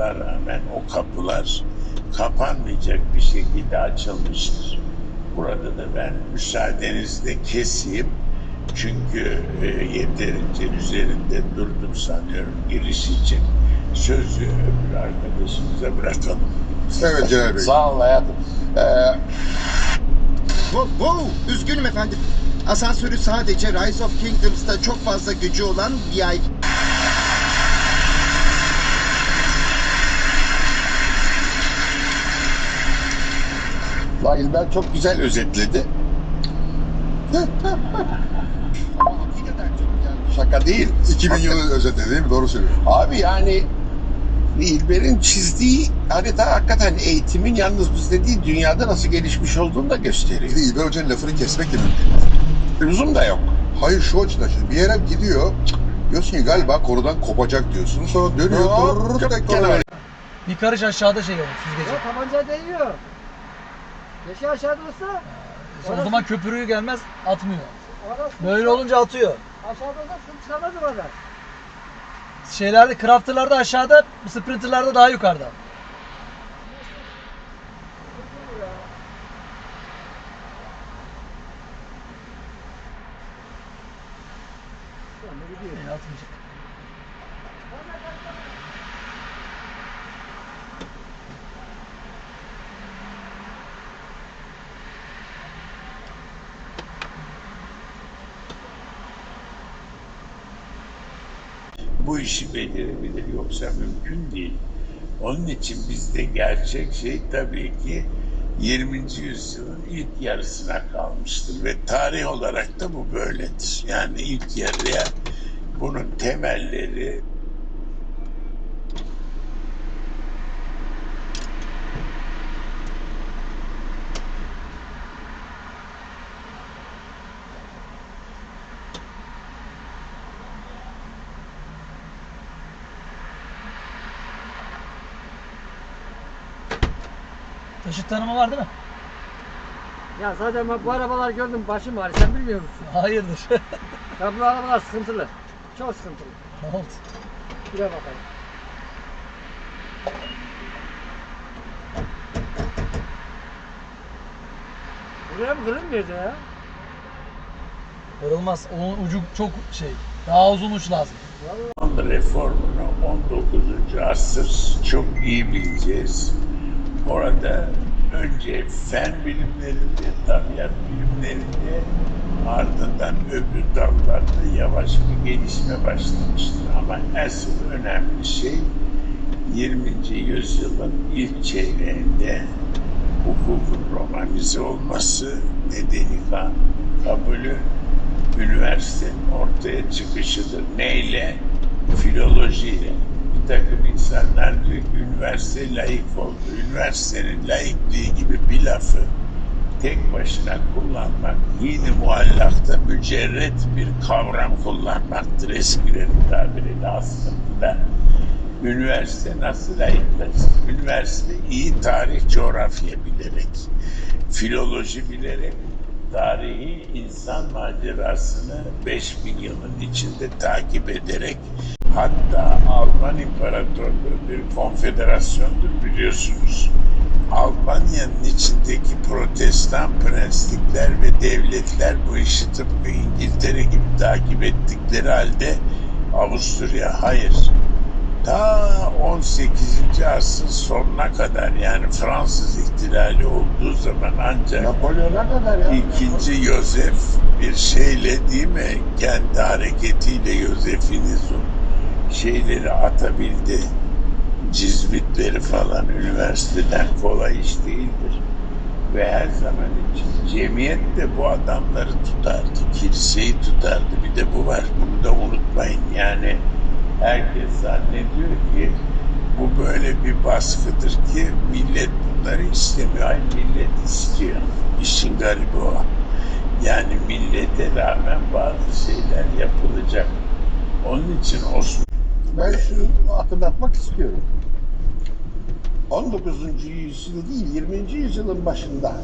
koşullar rağmen o kapılar kapanmayacak bir şekilde açılmıştır. Burada da ben müsaadenizle keseyim. Çünkü e, yeterince üzerinde durdum sanıyorum giriş için. Sözü öbür arkadaşımıza bırakalım. Evet Celal Bey. Sağ ol hayatım. Ee, Wow, wow, üzgünüm efendim. Asansörü sadece Rise of Kingdoms'ta çok fazla gücü olan bir ay... La İlber çok güzel özetledi. Ama hakikaten çok güzel. Şaka değil. 2000 yılı özetledi değil mi? Doğru söylüyor. Abi yani İlber'in çizdiği harita hakikaten eğitimin yalnız bizde değil dünyada nasıl gelişmiş olduğunu da gösteriyor. Bir de İlber Hoca'nın lafını kesmek de mümkün. Lüzum da yok. Hayır şu açıdan şimdi bir yere gidiyor. Diyorsun ki galiba korudan kopacak diyorsun. Sonra dönüyor. Hop, çok kenara. oraya. Bir karış aşağıda şey var süzgeci. Tabanca değiyor. Keşke aşağıda olsa. O zaman köpürüğü gelmez atmıyor. Orası Böyle olunca atıyor. Aşağıda olsa sıkıntı çıkamaz? Şeylerde, crafter'larda aşağıda, sprinter'larda daha yukarıda. Bu işi becerebilir yoksa mümkün değil. Onun için bizde gerçek şey tabii ki 20. yüzyılın ilk yarısına kalmıştır ve tarih olarak da bu böyledir. Yani ilk yarıya bunun temelleri Taşıt tanımı var değil mi? Ya zaten bu arabalar gördüm başım ağrıyor. Sen bilmiyor musun? Hayırdır. Ya bu arabalar sıkıntılı. Çok sıkıntılı. ne oldu? Şuraya bakalım. Buraya mı kırılmıyordu ya? Kırılmaz. Onun ucu çok şey. Daha uzun uç lazım. Osmanlı reformunu 19. asır çok iyi bileceğiz. Orada önce fen bilimlerinde, tabiat bilimlerinde ardından öbür dallarda yavaş bir gelişme başlamıştır. Ama asıl önemli şey 20. yüzyılın ilk çeyreğinde hukukun romanize olması, kanun kabulü, üniversitenin ortaya çıkışıdır. Neyle? Filolojiyle. Takım insanlar diyor ki üniversite layık oldu. Üniversitenin laikliği gibi bir lafı tek başına kullanmak yine muallakta mücerret bir kavram kullanmaktır eskilerin tabiriyle aslında. Üniversite nasıl layıklaşır? Üniversite iyi tarih, coğrafya bilerek, filoloji bilerek, tarihi insan macerasını 5000 yılın içinde takip ederek hatta Alman İmparatorluğu bir konfederasyondur biliyorsunuz. Almanya'nın içindeki protestan prenslikler ve devletler bu işi tıpkı İngiltere gibi takip ettikleri halde Avusturya hayır. Ta 18. asrın sonuna kadar yani Fransız ihtilali olduğu zaman ancak Napolyon'a kadar ya. İkinci Yosef bir şeyle değil mi? Kendi hareketiyle Yosef'inizin şeyleri atabildi. Cizvitleri falan üniversiteden kolay iş değildir. Ve her zaman için cemiyet de bu adamları tutardı. Kiliseyi tutardı. Bir de bu var. Bunu da unutmayın. Yani herkes zannediyor ki bu böyle bir baskıdır ki millet bunları istemiyor. Ay millet istiyor. İşin garibi o. Yani millete rağmen bazı şeyler yapılacak. Onun için Osmanlı Ben şunu hatırlatmak istiyorum. 19. yüzyıl değil, 20. yüzyılın başında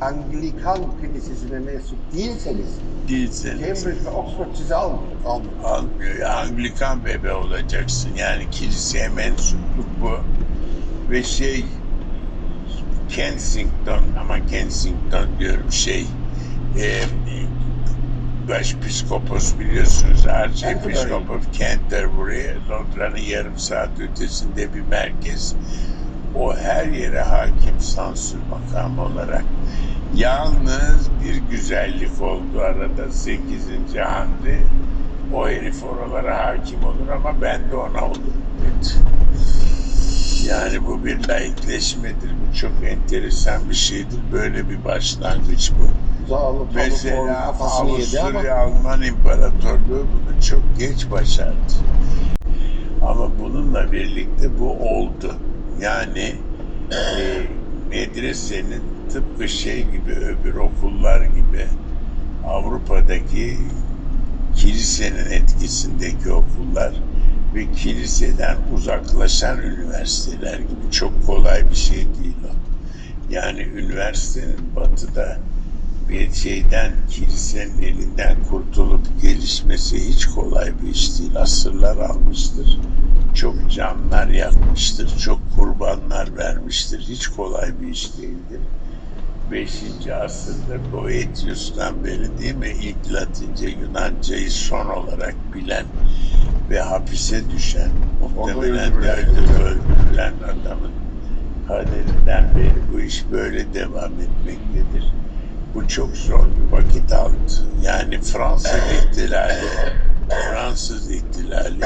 Anglikan Kilisesi'ne mensup değilseniz değilseniz Cambridge ve Oxford sizi almıyor. Almıyor. almıyor. Ya Anglikan bebe olacaksın. Yani kiliseye mensupluk bu. ve şey Kensington ama Kensington diyorum şey e, Başpiskopos biliyorsunuz Archiepiskop Canterbury Londra'nın yarım saat ötesinde bir merkez o her yere hakim sansür makamı olarak yalnız bir güzellik oldu arada 8. Hamdi o herif oralara hakim olur ama ben de ona olurum dedi. Yani bu bir laikleşmedir. Bu çok enteresan bir şeydir. Böyle bir başlangıç bu. Ford Mesela kafasını yedi ama Avusturya Alman İmparatorluğu bunu çok geç başardı. Ama bununla birlikte bu oldu. Yani e, medresenin tıpkı şey gibi öbür okullar gibi Avrupa'daki kilisenin etkisindeki okullar ve kiliseden uzaklaşan üniversiteler gibi çok kolay bir şey değil o. Yani üniversitenin batıda bir şeyden kilisenin elinden kurtulup gelişmesi hiç kolay bir iş değil. Asırlar almıştır. Çok canlar yakmıştır. Çok kurbanlar vermiştir. Hiç kolay bir iş değildir. 5. asırda Boetius'tan beri değil mi ilk Latince Yunancayı son olarak bilen ve hapise düşen muhtemelen de öldürülen. öldü- öldürülen adamın kaderinden beri bu iş böyle devam etmektedir. Bu çok zor bir vakit aldı. Yani Fransız ihtilali, Fransız ihtilali